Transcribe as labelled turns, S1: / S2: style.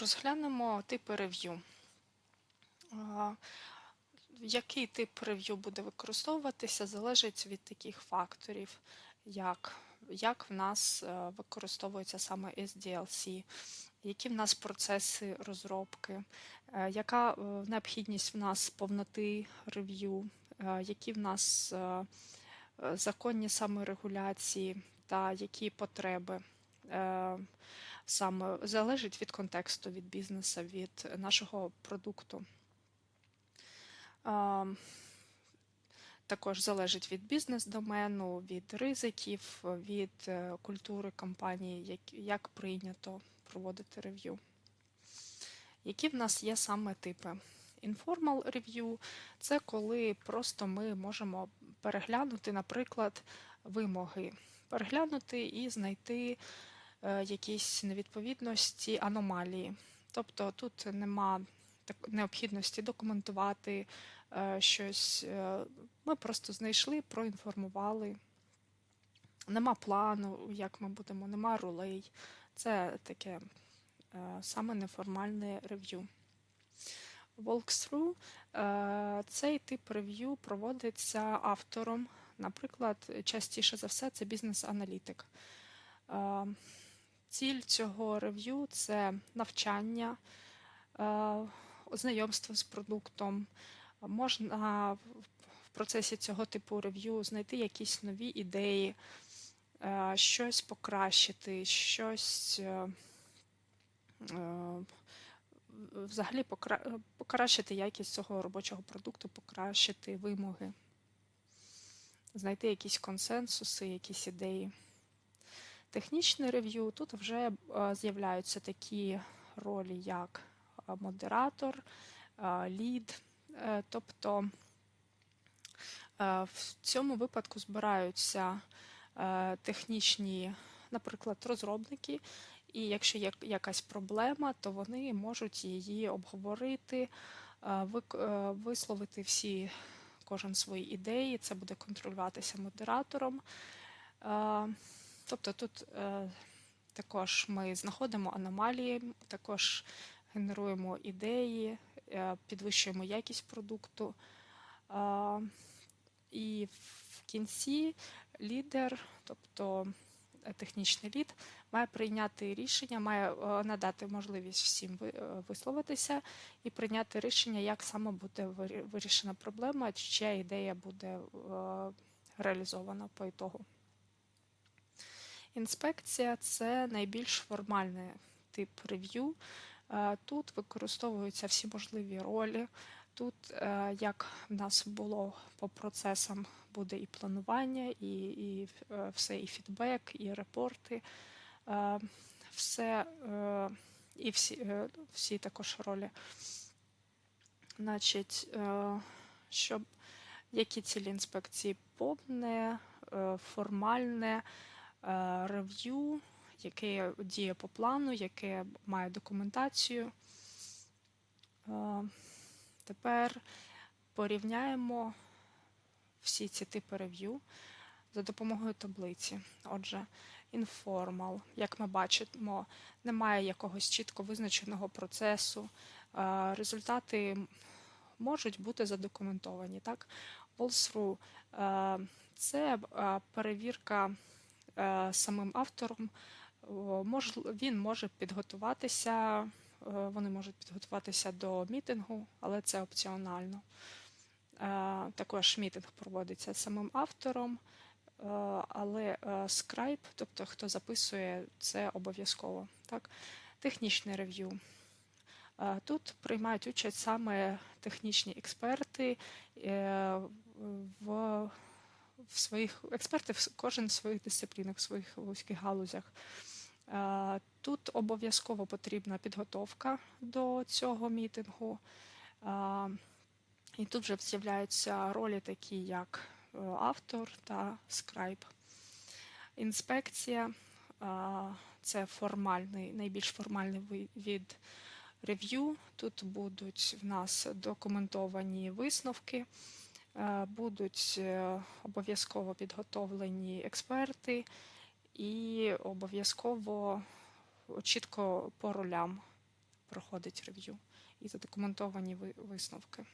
S1: Розглянемо типи рев'ю. Який тип рев'ю буде використовуватися, залежить від таких факторів, як, як в нас е, використовується саме SDLC, які в нас процеси розробки, е, яка е, необхідність в нас повноти рев'ю, які в нас законні саморегуляції та які потреби. Саме залежить від контексту, від бізнесу, від нашого продукту. Також залежить від бізнес-домену, від ризиків, від е, культури компанії, як, прийнято проводити рев'ю. Які в нас є саме типи? Informal review – це коли просто ми можемо переглянути, наприклад, вимоги, переглянути і знайти якісь невідповідності, аномалії. Тобто тут нема необхідності документувати е, щось. е, Ми просто знайшли, проінформували. Нема плану, як ми будемо, нема ролей. Це таке е, саме неформальне рев'ю. Walkthrough е, цей тип рев'ю проводиться автором. Наприклад, частіше за все це бізнес-аналітик. Ціль цього рев'ю це навчання, е, знайомство з продуктом. Можна в процесі цього типу рев'ю знайти якісь нові ідеї, е, щось покращити, щось е, взагалі покращити якість цього робочого продукту, покращити вимоги, знайти якісь консенсуси, якісь ідеї. Технічне рев'ю тут вже е, з'являються такі ролі, як е, модератор, е, лід. Тобто в цьому випадку збираються технічні, наприклад, розробники, і якщо є якась проблема, то вони можуть її обговорити, висловити всі, кожен свої ідеї. Це буде контролюватися модератором. Е, Тобто тут е, також ми знаходимо аномалії, також генеруємо ідеї, е, підвищуємо якість продукту. А, І в кінці лідер, тобто е, технічний лід, має прийняти рішення, має е, надати можливість всім е, висловитися і прийняти рішення, як саме буде вирішена проблема, чи чия ідея буде е, реалізована по ітогу. Інспекція це найбільш формальний тип рев'ю. Е, Тут використовуються всі можливі ролі. Тут, е, як в нас було по процесам, буде і планування, і, і е, все, і фідбек, і репорти, все, і всі, всі також ролі. Значить, щоб які цілі інспекції повне, формальне рев'ю, яке діє по плану, яке має документацію. Е, Тепер порівняємо всі ці типи рев'ю за допомогою таблиці. Отже, informal, як ми бачимо, немає якогось чітко визначеного процесу. Е, Результати можуть бути задокументовані. Так? Walkthrough е, – це е, перевірка е, самим автором. Мож- Він може підготуватися, е, вони можуть підготуватися до мітингу, але це опціонально. Е, Також мітинг проводиться самим автором, е, але е, скрайб, тобто хто записує, це обов'язково. Так? Технічне рев'ю. Е, Тут приймають участь саме технічні експерти е, в, в своїх експерти, в кожен в своїх дисциплінах, в своїх вузьких галузях. Тут обов'язково потрібна підготовка до цього мітингу. І тут вже з'являються ролі такі, як е, автор та скрайб. Інспекція це формальний, найбільш формальний ви- від рев'ю. Тут будуть в нас документовані висновки, будуть е, обов'язково підготовлені експерти і обов'язково чітко по ролям проходить рев'ю, і задокументовані ви- висновки.